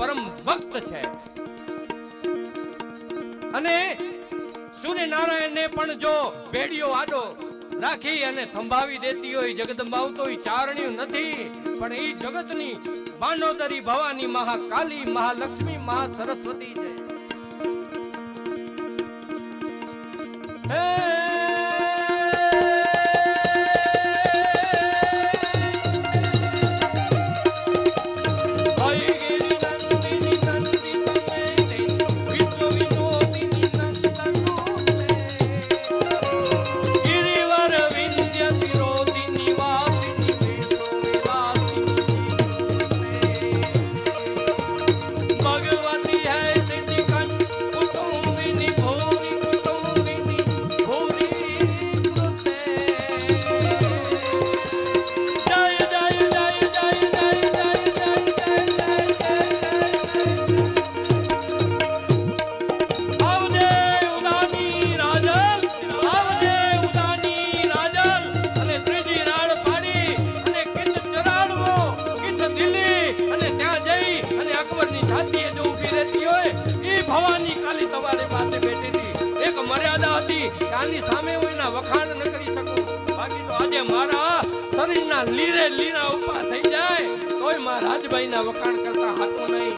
પરમ ભક્ત છે. અને સૂર્યનારાયણને પણ જો ભેડિયો આડો રાખી અને થંભાવી દેતી હોય જગદંબાઓ તો ઈ ચારણ્યું નથી, પણ એ જગતની બાનોદરી ભવાની મહાકાલી મહાલક્ષ્મી મહા સરસ્વતી છે. રહેતી હોય, એ ભવાની કાલી તમારી પાસે બેઠી હતી. એક મર્યાદા હતી આની સામે હું એના વખાણ ન કરી શકું. બાકી તો આજે મારા શરીરના લીરે લીરા ઉપા થઈ જાય, તોય મારા રાજભાઈના વખાણ કરતા હાથો નહીં.